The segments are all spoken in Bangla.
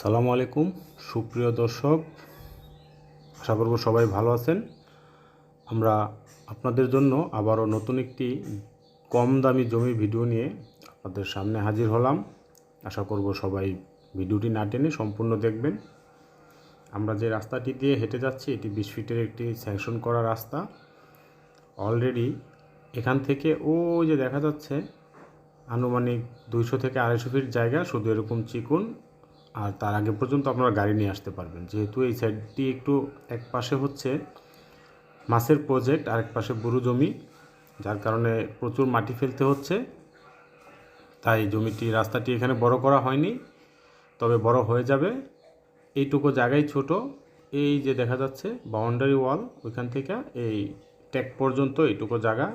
আসসালামু আলাইকুম। সুপ্রিয় দর্শক, আশা করব সবাই ভালো আছেন। আমরা আপনাদের জন্য আবারও নতুন একটি কম দামি জমি ভিডিও নিয়ে আপনাদের সামনে হাজির হলাম। আশা করব সবাই ভিডিওটি না টেনে সম্পূর্ণ দেখবেন। আমরা যে রাস্তাটি দিয়ে হেঁটে যাচ্ছি, এটি বিশ ফিটের একটি স্যাংশন করা রাস্তা। অলরেডি এখান থেকে ওই যে দেখা যাচ্ছে, আনুমানিক দুইশো থেকে আড়াইশো ফিট জায়গা, শুধু এরকম চিকুন। আর তার আগে পর্যন্ত আপনারা গাড়ি নিয়ে আসতে পারবেন। যেহেতু এই সাইডটি একটু এক পাশে হচ্ছে মাছের প্রজেক্ট আর এক পাশে বুরু জমি, যার কারণে প্রচুর মাটি ফেলতে হচ্ছে। তাই জমিটি, রাস্তাটি এখানে বড় করা হয়নি, তবে বড় হয়ে যাবে। এইটুকু জায়গায় ছোট। এই যে দেখা যাচ্ছে বাউন্ডারি ওয়াল ওইখান থেকে এই ট্যাক পর্যন্ত এইটুকু জায়গা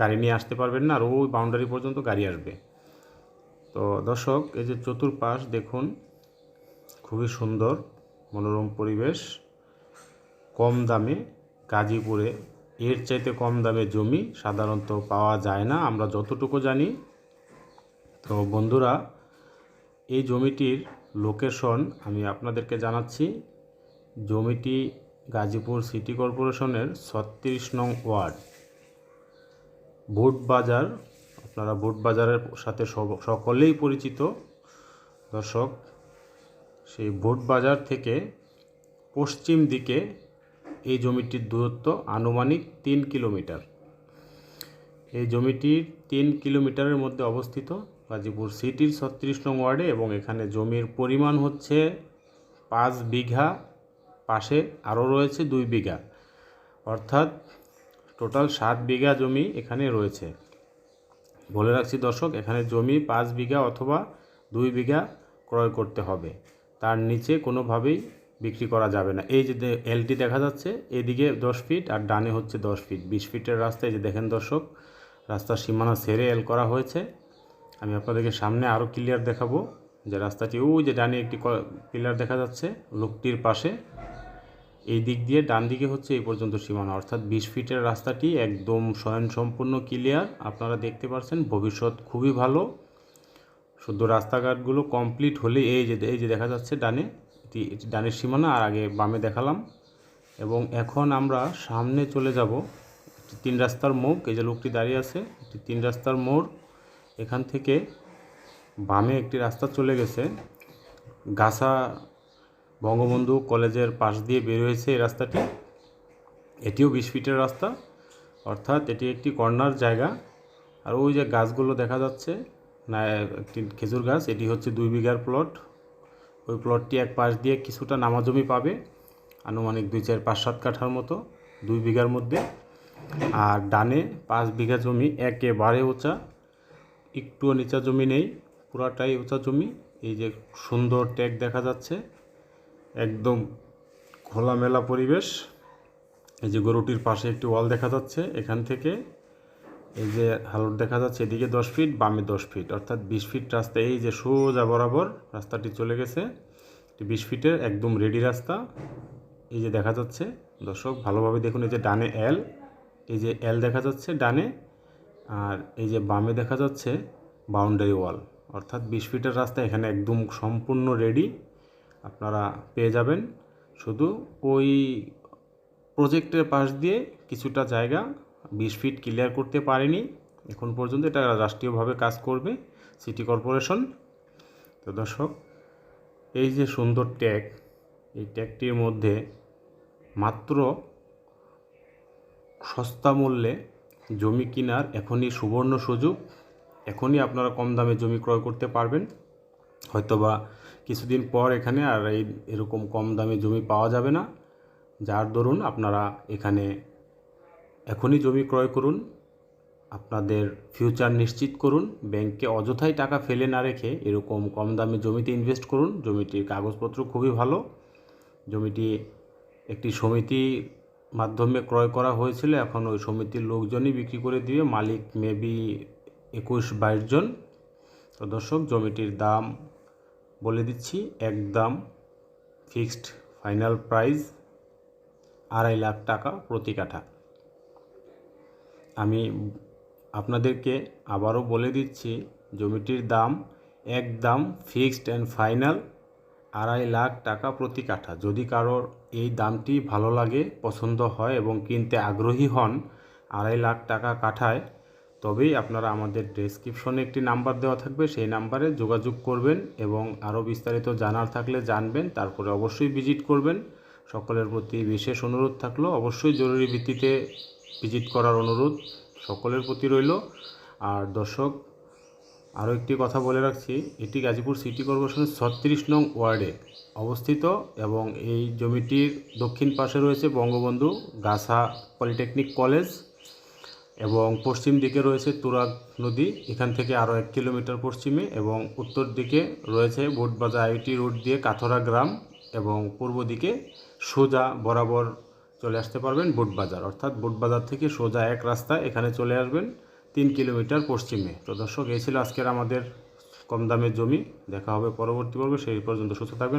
গাড়ি নিয়ে আসতে পারবেন না, আর ওই বাউন্ডারি পর্যন্ত গাড়ি আসবে। তো দর্শক, এই যে চতুর্পাশ, দেখুন খুবই সুন্দর, মনোরম পরিবেশ, কম দামে গাজীপুরে। এর চাইতে কম দামে জমি সাধারণত পাওয়া যায় না, আমরা যতটুকু জানি। তো বন্ধুরা, এই জমিটির লোকেশন আমি আপনাদেরকে জানাচ্ছি। জমিটি গাজীপুর সিটি কর্পোরেশনের ছত্রিশ নং ওয়ার্ড। ভোট বাজার আপনারা ভোট বাজারের সাথে সকলেই পরিচিত। দর্শক সেই ভোট বাজার থেকে পশ্চিম দিকে এই জমিটির দূরত্ব আনুমানিক তিন কিলোমিটার। এই জমিটির তিন কিলোমিটারের মধ্যে অবস্থিত গাজীপুর সিটির ছত্রিশ নং ওয়ার্ডে এবং এখানে জমির পরিমাণ হচ্ছে পাঁচ বিঘা, পাশে আরও রয়েছে দুই বিঘা। অর্থাৎ টোটাল সাত বিঘা জমি এখানে রয়েছে। বলে রাখছি দর্শক, এখানে জমি পাঁচ বিঘা অথবা দুই বিঘা ক্রয় করতে হবে। তার নিচে কোনোভাবেই বিক্রি করা যাবে না। এই যে এলটি দেখা যাচ্ছে, এদিকে দশ ফিট আর ডানে হচ্ছে দশ ফিট। বিশ ফিটের রাস্তা এই যে দেখেন দর্শক, রাস্তার সীমানা সেরে এল করা হয়েছে। আমি আপনাদেরকে সামনে আরও ক্লিয়ার দেখাবো যে রাস্তাটি, ওই যে ডানে একটি পিলার দেখা যাচ্ছে, লোকটির পাশে। এই দিক দিয়ে ডান দিকে হচ্ছে এই পর্যন্ত সীমানা। অর্থাৎ বিশ ফিটের রাস্তাটি একদম স্বয়ংসম্পূর্ণ ক্লিয়ার। আপনারা দেখতে পাচ্ছেন ভবিষ্যৎ খুবই ভালো। শুধু রাস্তাঘাটগুলো কমপ্লিট হলে এই যে এই যে দেখা যাচ্ছে ডানে, এটি ডানের সীমানা আর আগে বামে দেখালাম। এবং এখন আমরা সামনে চলে যাব তিন রাস্তার মোড়। এই যে লোকটি দাঁড়িয়ে আছে, একটি তিন রাস্তার মোড়। এখান থেকে বামে একটি রাস্তা চলে গেছে। গাছা বঙ্গবন্ধু কলেজের পাশ দিয়ে বের হয়েছে এই রাস্তাটি। এটিও বিশ ফিটের রাস্তা, অর্থাৎ এটি একটি কর্নার জায়গা। আর ওই যে গাছগুলো দেখা যাচ্ছে একটি খেজুর গাছ, এটি হচ্ছে দুই বিঘার প্লট। ওই প্লটটি এক পাশ দিয়ে কিছুটা নামা জমি পাবে, আনুমানিক দুই চার পাঁচ সাত কাঠার মতো, দুই বিঘার মধ্যে। আর ডানে পাঁচ বিঘা জমি একেবারে উঁচা, একটুও নিচা জমি নেই, পুরাটাই উঁচা জমি। এই যে সুন্দর ট্যাগ দেখা যাচ্ছে, একদম খোলামেলা পরিবেশ। এই যে গরুটির পাশে একটি ওয়াল দেখা যাচ্ছে এখান থেকে। এই যে হালট দেখা যাচ্ছে, এদিকে দশ ফিট বামে দশ ফিট অর্থাৎ বিশ ফিট রাস্তা। এই যে সোজা বরাবর রাস্তাটি চলে গেছে। বিশ ফিটের একদম রেডি রাস্তা। এই যে দেখা যাচ্ছে, দর্শক, ভালোভাবে দেখুন, এই যে ডানে এল এই যে এল দেখা যাচ্ছে ডানে, আর এই যে বামে দেখা যাচ্ছে বাউন্ডারি ওয়াল অর্থাৎ বিশ ফিটের রাস্তা এখানে একদম সম্পূর্ণ রেডি আপনারা পেয়ে যাবেন। শুধু ওই প্রজেক্টের পাশ দিয়ে কিছুটা জায়গা বিশ ফিট ক্লিয়ার করতে পারেনি। এখন পর্যন্ত এটা রাষ্ট্রীয়ভাবে কাজ করবে সিটি কর্পোরেশন তো দর্শক, এই যে সুন্দর ট্যাগ এই ট্যাগটির মধ্যে মাত্র সস্তা মূল্যে জমি কেনার এখনই সুবর্ণ সুযোগ। এখনই আপনারা কম দামে জমি ক্রয় করতে পারবেন। হয়তোবা কিছুদিন পর এখানে আর এই এরকম কম দামে জমি পাওয়া যাবে না। যার দরুন আপনারা এখানে এখনই জমি ক্রয় করুন, আপনাদের ফিউচার নিশ্চিত করুন, ব্যাংকে অযথাই টাকা ফেলে না রেখে এরকম কম দামে জমিতে ইনভেস্ট করুন। জমিটির কাগজপত্র খুবই ভালো। জমিটি একটি সমিতি মাধ্যমে ক্রয় করা হয়েছিল, এখন ওই সমিতির লোকজনই বিক্রি করে দিয়ে মালিক মেবি একুশ বাইশ জন। তো দর্শক, জমিটির দাম বলে দিচ্ছি, একদম ফিক্সড ফাইনাল প্রাইস আড়াই লাখ টাকা প্রতি কাঠা। আমি আপনাদেরকে আবারও বলে দিচ্ছি, জমিটির দাম একদম ফিক্সড অ্যান্ড ফাইনাল আড়াই লাখ টাকা প্রতি কাঠা। যদি কারোর এই দামটি ভালো লাগে, পছন্দ হয় এবং কিনতে আগ্রহী হন আড়াই লাখ টাকা কাঠায়, তবেই আপনারা আমাদের ডেসক্রিপশনে একটি নাম্বার দেওয়া থাকবে। সেই নাম্বারে যোগাযোগ করবেন এবং আরও বিস্তারিত জানার থাকলে জানবেন। তারপরে অবশ্যই ভিজিট করবেন। সকলের প্রতি বিশেষ অনুরোধ থাকল। অবশ্যই জরুরি ভিত্তিতে ভিজিট করার অনুরোধ সকলের প্রতি রইল। আর দর্শক, আরও একটি কথা বলে রাখছি, এটি গাজীপুর সিটি কর্পোরেশনের ছত্রিশ নং ওয়ার্ডে অবস্থিত এবং এই জমিটির দক্ষিণ পাশে রয়েছে বঙ্গবন্ধু গাছা পলিটেকনিক কলেজ এবং পশ্চিম দিকে রয়েছে তুরাগ নদী। এখান থেকে আরও এক কিলোমিটার পশ্চিমে এবং উত্তর দিকে রয়েছে বোটবাজার আইটি রোড দিয়ে কাথরা গ্রাম এবং পূর্ব দিকে সোজা বরাবর চলে আসতে পারবেন বোটবাজার। অর্থাৎ বোটবাজার থেকে সোজা এক রাস্তা এখানে চলে আসবেন তিন কিলোমিটার পশ্চিমে। তো দর্শক, এই ছিল আজকের আমাদের কম দামের জমি। দেখা হবে পরবর্তী পর্বে। সেই পর্যন্ত সুস্থ থাকবেন